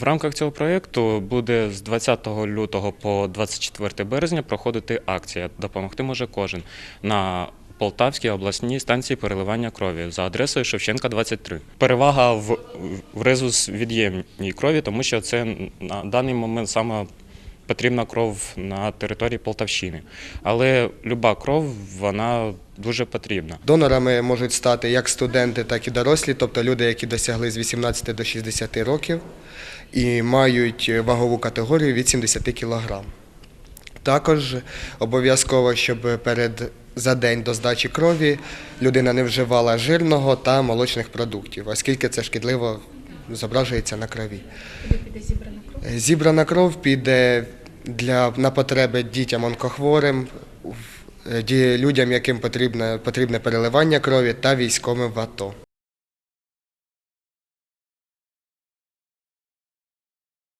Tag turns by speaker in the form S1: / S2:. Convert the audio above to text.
S1: В рамках цього проєкту буде з 20 лютого по 24 березня проходити акція Допомогти може кожен на Полтавській обласній станції переливання крові за адресою Шевченка 23. Перевага в, резус від'ємній крові, тому що це на даний момент саме потрібна кров на території Полтавщини. Але люба кров вона дуже потрібна.
S2: Донорами можуть стати як студенти, так і дорослі, тобто люди, які досягли з 18 до 60 років і мають вагову категорію від 70 кг. Також обов'язково, щоб перед за день до здачі крові людина не вживала жирного та молочних продуктів, оскільки це шкідливо зображується на крові.
S3: Куди піде зібрана кров?
S2: Зібрана кров піде для, на потреби дітям онкохворим, е, людям, яким потрібне, потрібне переливання крові та військовим в АТО.